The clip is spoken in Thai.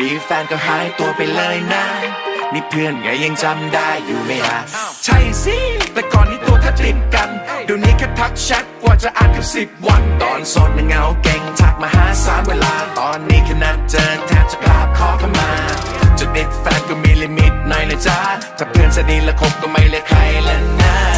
มีแฟนก็หายตัวไปเลยนะ นี่เพื่อนไงยังจำได้อยู่ไหมฮะใช่สิ แต่ก่อนนี้ตัวแทบติดกันเดี๋ยวนี้แค่ทักแชทกว่าจะอ่านกับสิบวัน ตอนสดมันเงาเก่งทักมาหาสามเวลา ตอนนี้ขนาดเจอแทบจะกราบขอเข้ามาจุดติดแฟนก็มีลิมิตหน่อยนะจ๊าถ้าเพื่อนสนิทและคบก็ไม่เลยใครแล้วนะ